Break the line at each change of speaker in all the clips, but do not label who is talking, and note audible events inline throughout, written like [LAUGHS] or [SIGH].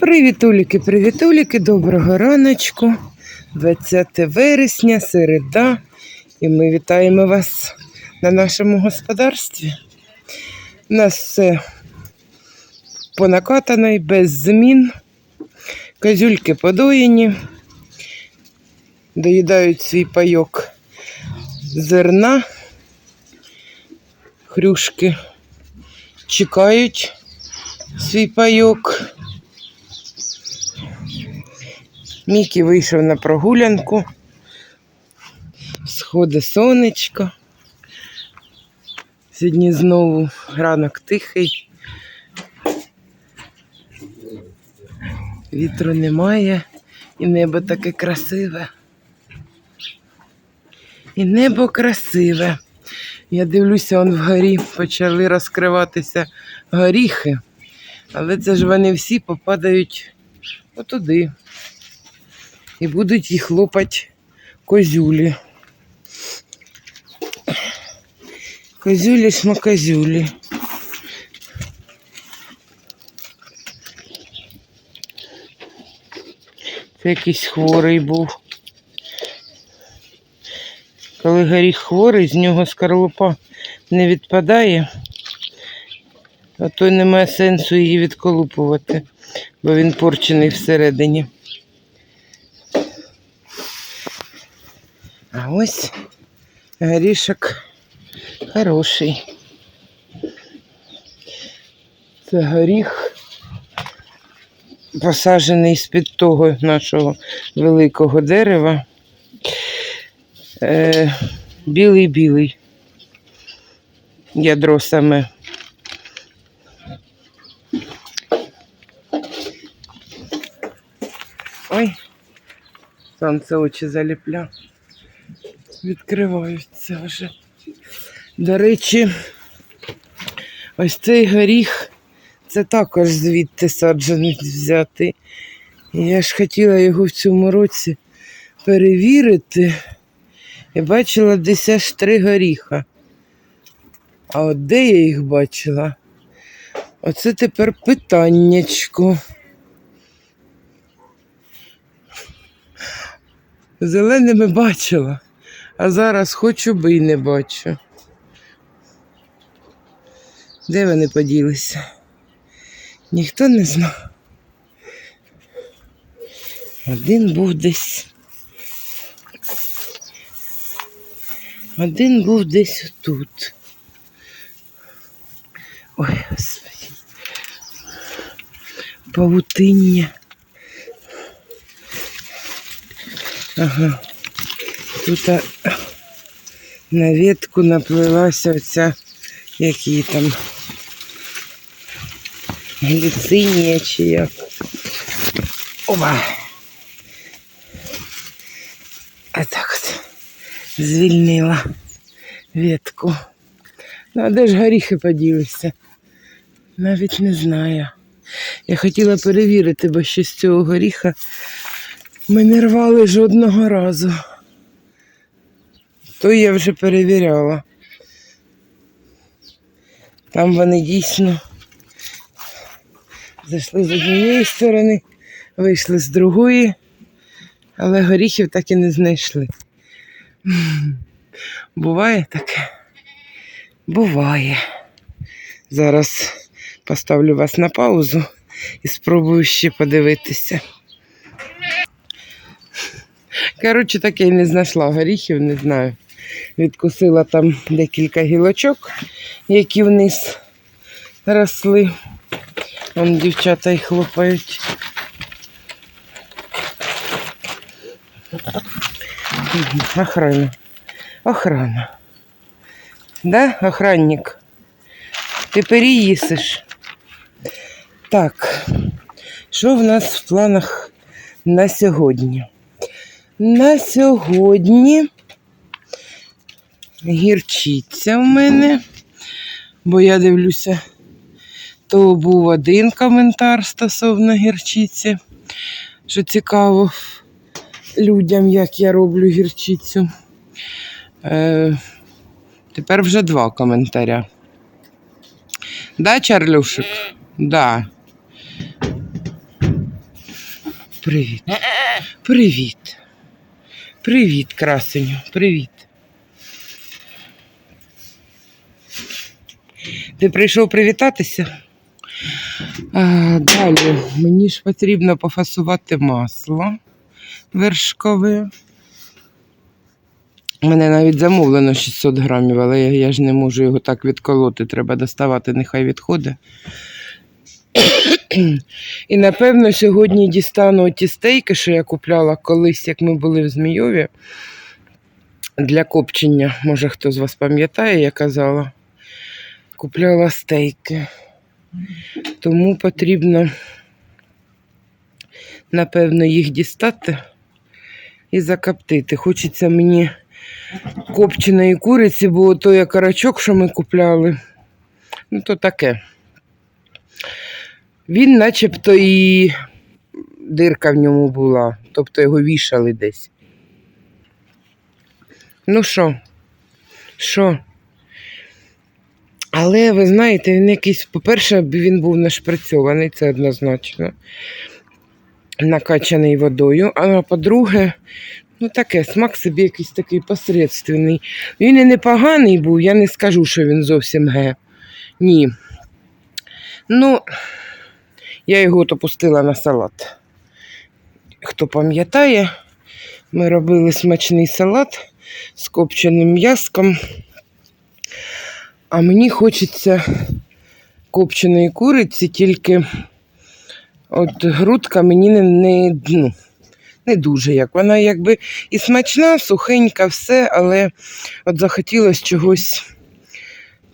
Привітуліки, привітуліки, доброго раночку. 20 вересня, середа. І ми вітаємо вас на нашому господарстві. У нас все понакатано і без змін. Козюльки подоєні, доїдають свій пайок зерна, хрюшки чекають свій пайок. Мікі вийшов на прогулянку. Сходи сонечко. Сьогодні знову ранок тихий. Вітру немає, і небо таке красиве. І небо красиве. Я дивлюся, он вгорі почали розкриватися горіхи, але це ж вони всі попадають отуди і будуть їх лопати козюлі. Козюлі шмакозюлі. Це якийсь хворий був. Коли горіх хворий, з нього скорлупа не відпадає, а то немає сенсу її відколупувати, бо він порчений всередині. А ось горішок хороший. Це горіх, посаджений з-під того нашого великого дерева. Е, Білий-білий. Ядро саме. Ой, сонце очі заліпля відкриваються вже. До речі, ось цей горіх, це також звідти саджаний взяти. Я ж хотіла його в цьому році перевірити. І бачила десь аж три горіха. А от де я їх бачила? Оце тепер питаннячко. Зеленими бачила. А зараз хочу би і не бачу. Де вони поділися? Ніхто не знав. Один був десь. Один був десь тут. Ой, господи. Павутиння. Ага. Тут на ветку наплилася оця, як її там, гліцинія чи як. Оба. А так от звільнила ветку. Ну, а де ж горіхи поділися? Навіть не знаю. Я хотіла перевірити, бо ще з цього горіха ми не рвали жодного разу. То я вже перевіряла. Там вони дійсно зайшли з однієї сторони, вийшли з другої, але горіхів так і не знайшли. Буває таке? Буває. Зараз поставлю вас на паузу і спробую ще подивитися. Коротше, так я й не знайшла горіхів, не знаю. Відкусила там декілька гілочок, які вниз росли. Вон дівчата їх хлопають. Охрана. Охрана. Да, охранник? Ти переїсиш. Так, що в нас в планах на сьогодні? На сьогодні гірчиця в мене, бо я дивлюся, то був один коментар стосовно гірчиці, що цікаво людям, як я роблю гірчицю. Е, тепер вже два коментаря. Да, Чарлюшик? Да. Привіт. Привіт. Привіт, красеню. Привіт. Ти прийшов привітатися? А, далі мені ж потрібно пофасувати масло вершкове. У мене навіть замовлено 600 грамів, але я, я ж не можу його так відколоти. Треба доставати, нехай відходить. І напевно сьогодні дістану ті стейки, що я купляла колись, як ми були в Змійові. Для копчення. Може хто з вас пам'ятає, я казала. Купляла стейки. Тому потрібно, напевно, їх дістати і закоптити. Хочеться мені копченої куриці, бо той окорочок, що ми купляли, ну то таке. Він начебто і дирка в ньому була, тобто його вішали десь. Ну що? Що? Але ви знаєте, він якийсь, по-перше, він був нашпрацьований, це однозначно. Накачаний водою. А по-друге, ну таке, смак собі якийсь такий посередственний. Він і непоганий був, я не скажу, що він зовсім ге. Ні. Ну, я його то пустила на салат. Хто пам'ятає, ми робили смачний салат з копченим м'яском. А мені хочеться копченої куриці, тільки от грудка мені не, не, ну, не дуже як. Вона якби і смачна, сухенька, все, але от захотілося чогось,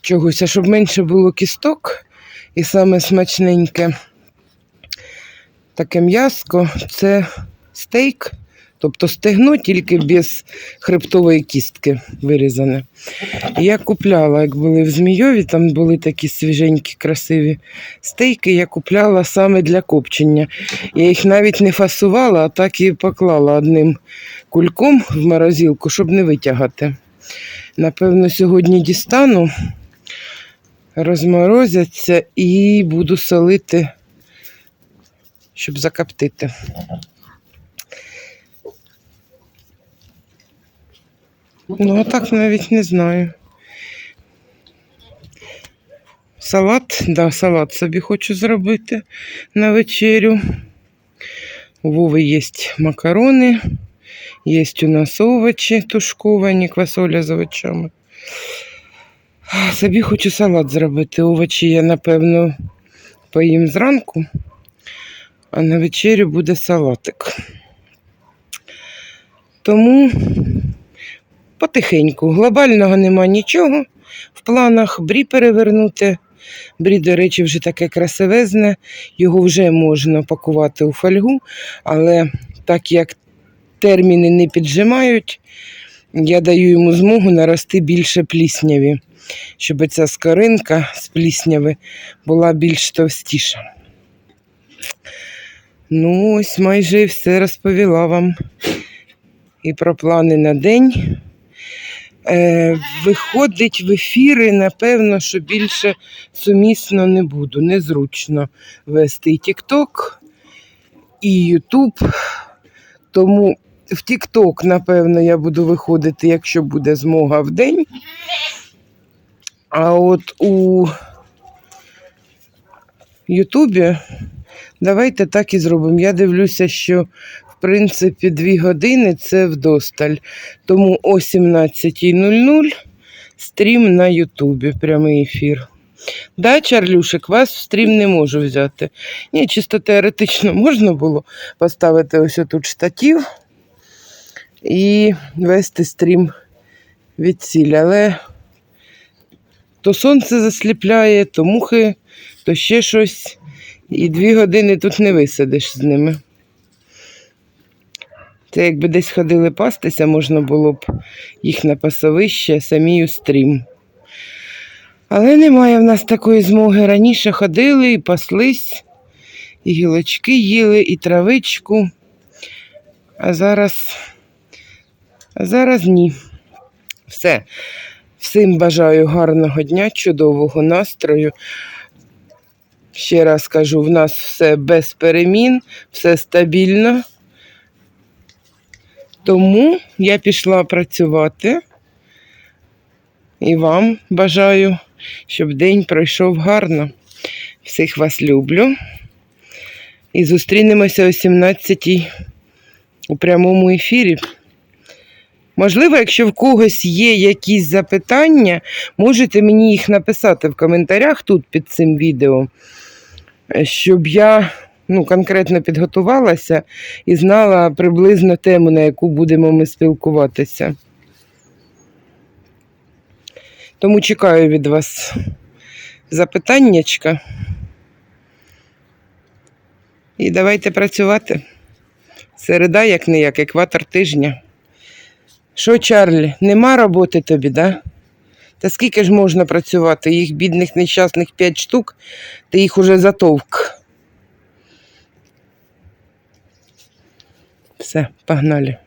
чогось, а щоб менше було кісток, і саме смачненьке таке м'яско це стейк. Тобто стегно тільки без хребтової кістки вирізане. Я купляла, як були в Змійові, там були такі свіженькі, красиві стейки. Я купляла саме для копчення. Я їх навіть не фасувала, а так і поклала одним кульком в морозилку, щоб не витягати. Напевно, сьогодні дістану, розморозяться і буду солити, щоб закоптити. Ну, а так навіть не знаю. Салат, да, салат собі хочу зробити на вечерю. У Вови є макарони, є у нас овочі тушковані, квасоля з овочами. Собі хочу салат зробити. Овочі я, напевно, поїм зранку, а на вечерю буде салатик. Тому потихеньку. Глобального нема нічого. В планах брі перевернути. Брі, до речі, вже таке красивезне. Його вже можна пакувати у фольгу, але так як терміни не піджимають, я даю йому змогу нарости більше плісняві, щоб ця скоринка з плісняви була більш товстіша. Ну, ось майже і все розповіла вам і про плани на день. Е, виходить в ефіри, напевно, що більше сумісно не буду. Незручно вести і TikTok, і YouTube. Тому в TikTok, напевно, я буду виходити, якщо буде змога в день. А от у Ютубі давайте так і зробимо. Я дивлюся, що в принципі дві години це вдосталь. Тому о 17.00 стрім на Ютубі, прямий ефір. Да, Чарлюшик, вас в стрім не можу взяти. Ні, чисто теоретично [LAUGHS] можна було поставити ось тут штатів і вести стрім від цілі. Але то сонце засліпляє, то мухи, то ще щось. І дві години тут не висадиш з ними. Це якби десь ходили пастися, можна було б їх на пасовище, самі у стрім. Але немає в нас такої змоги. Раніше ходили і паслись, і гілочки їли, і травичку. А зараз, а зараз ні. Все. Всім бажаю гарного дня, чудового настрою. Ще раз кажу, в нас все без перемін, все стабільно. Тому я пішла працювати. І вам бажаю, щоб день пройшов гарно. Всіх вас люблю. І зустрінемося о 17-й у прямому ефірі. Можливо, якщо в когось є якісь запитання, можете мені їх написати в коментарях тут під цим відео, щоб я ну, конкретно підготувалася і знала приблизно тему, на яку будемо ми спілкуватися. Тому чекаю від вас запитаннячка. І давайте працювати. Середа, як не як, екватор тижня. Що, Чарлі, нема роботи тобі, да? Та скільки ж можна працювати? Їх бідних нещасних п'ять штук, ти їх уже затовк. Все, погнали.